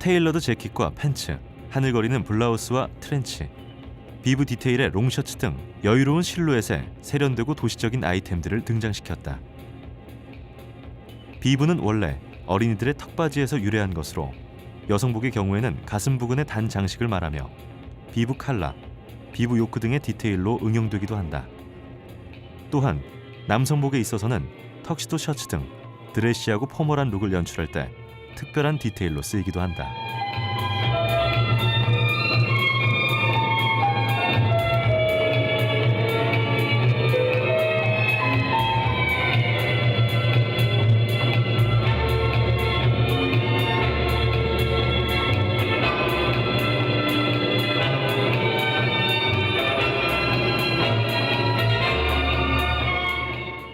테일러드 재킷과 팬츠, 하늘거리는 블라우스와 트렌치, 비브 디테일의 롱셔츠 등 여유로운 실루엣에 세련되고 도시적인 아이템들을 등장시켰다. 비브는 원래 어린이들의 턱바지에서 유래한 것으로 여성복의 경우에는 가슴 부근의 단 장식을 말하며 비브 칼라, 비브 요크 등의 디테일로 응용되기도 한다. 또한 남성복에 있어서는 턱시도 셔츠 등 드레시하고 포멀한 룩을 연출할 때 특별한 디테일로 쓰이기도 한다.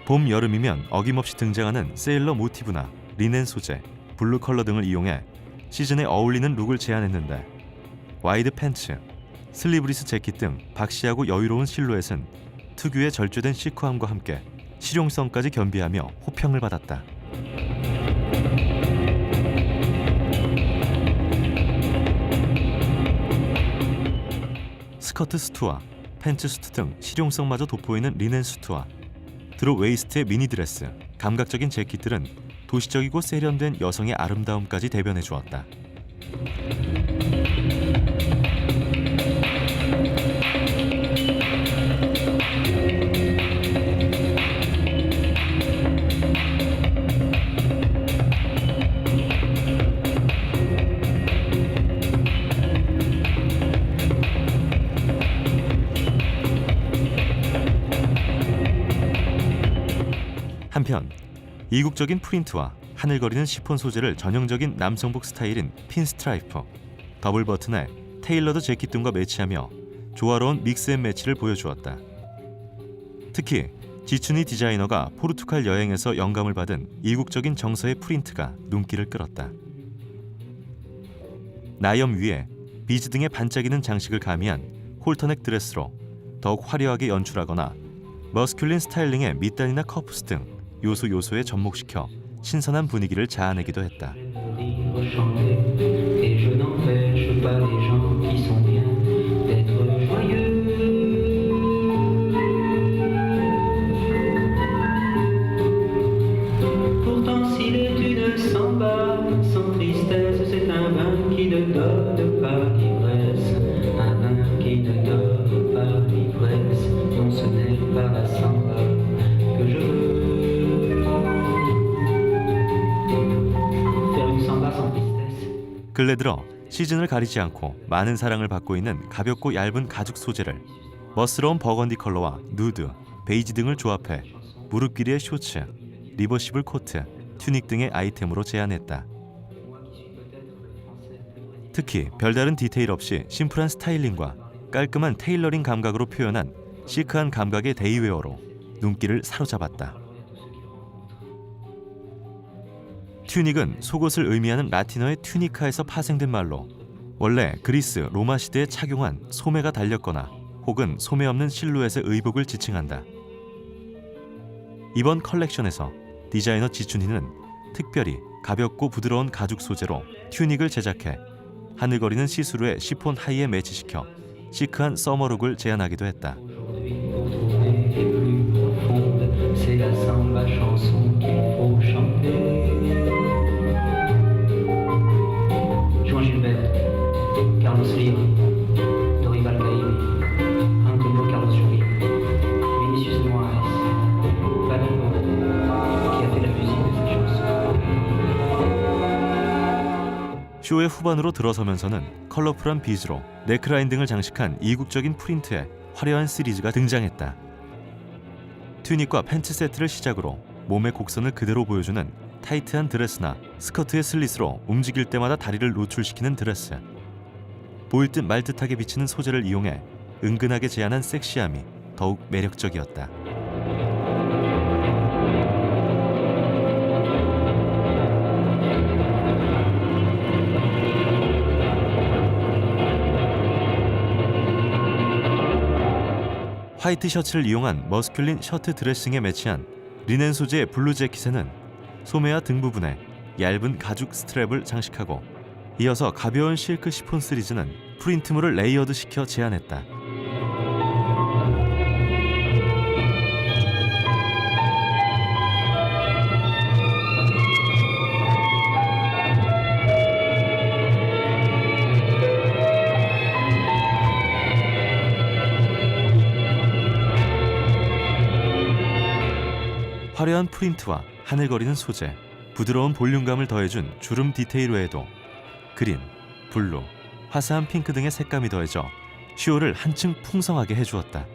봄 여름이면 어김없이 등장하는 세일러 모티브나 리넨 소재, 블루 컬러 등을 이용해 시즌에 어울리는 룩을 제안했는데 와이드 팬츠, 슬리브리스 재킷 등 박시하고 여유로운 실루엣은 특유의 절제된 시크함과 함께 실용성까지 겸비하며 호평을 받았다. 스커트 수트와 팬츠 수트 등 실용성마저 돋보이는 리넨 수트와 드롭 웨이스트의 미니 드레스, 감각적인 재킷들은 도시적이고 세련된 여성의 아름다움까지 대변해 주었다. 한편 이국적인 프린트와 하늘거리는 시폰 소재를 전형적인 남성복 스타일인 핀스트라이프, 더블 버튼에 테일러드 재킷 등과 매치하며 조화로운 믹스앤매치를 보여주었다. 특히 지춘이 디자이너가 포르투갈 여행에서 영감을 받은 이국적인 정서의 프린트가 눈길을 끌었다. 나염 위에 비즈 등의 반짝이는 장식을 가미한 홀터넥 드레스로 더욱 화려하게 연출하거나 머스큘린 스타일링의 밑단이나 커프스 등 요소 요소에 접목시켜 신선한 분위기를 자아내기도 했다. 근래 들어 시즌을 가리지 않고 많은 사랑을 받고 있는 가볍고 얇은 가죽 소재를 멋스러운 버건디 컬러와 누드, 베이지 등을 조합해 무릎 길이의 쇼츠, 리버시블 코트, 튜닉 등의 아이템으로 제안했다. 특히 별다른 디테일 없이 심플한 스타일링과 깔끔한 테일러링 감각으로 표현한 시크한 감각의 데이웨어로 눈길을 사로잡았다. 튜닉은 속옷을 의미하는 라틴어의 튜니카에서 파생된 말로 원래 그리스 로마 시대에 착용한 소매가 달렸거나 혹은 소매 없는 실루엣의 의복을 지칭한다. 이번 컬렉션에서 디자이너 지춘희는 특별히 가볍고 부드러운 가죽 소재로 튜닉을 제작해 하늘거리는 시스루의 시폰 하이에 매치시켜 시크한 서머룩을 제안하기도 했다. 쇼의 후반으로 들어서면서는 컬러풀한 비즈로 네크라인 등을 장식한 이국적인 프린트의 화려한 시리즈가 등장했다. 튜닉과 팬츠 세트를 시작으로 몸의 곡선을 그대로 보여주는 타이트한 드레스나 스커트의 슬릿으로 움직일 때마다 다리를 노출시키는 드레스. 보일 듯 말 듯하게 비치는 소재를 이용해 은근하게 제안한 섹시함이 더욱 매력적이었다. 화이트 셔츠를 이용한 머스큘린 셔트 드레싱에 매치한 리넨 소재의 블루 재킷에는 소매와 등 부분에 얇은 가죽 스트랩을 장식하고 이어서 가벼운 실크 시폰 시리즈는 프린트물을 레이어드 시켜 제안했다. 화려한 프린트와 하늘거리는 소재, 부드러운 볼륨감을 더해준 주름 디테일 외에도 그린, 블루, 화사한 핑크 등의 색감이 더해져 쇼를 한층 풍성하게 해주었다.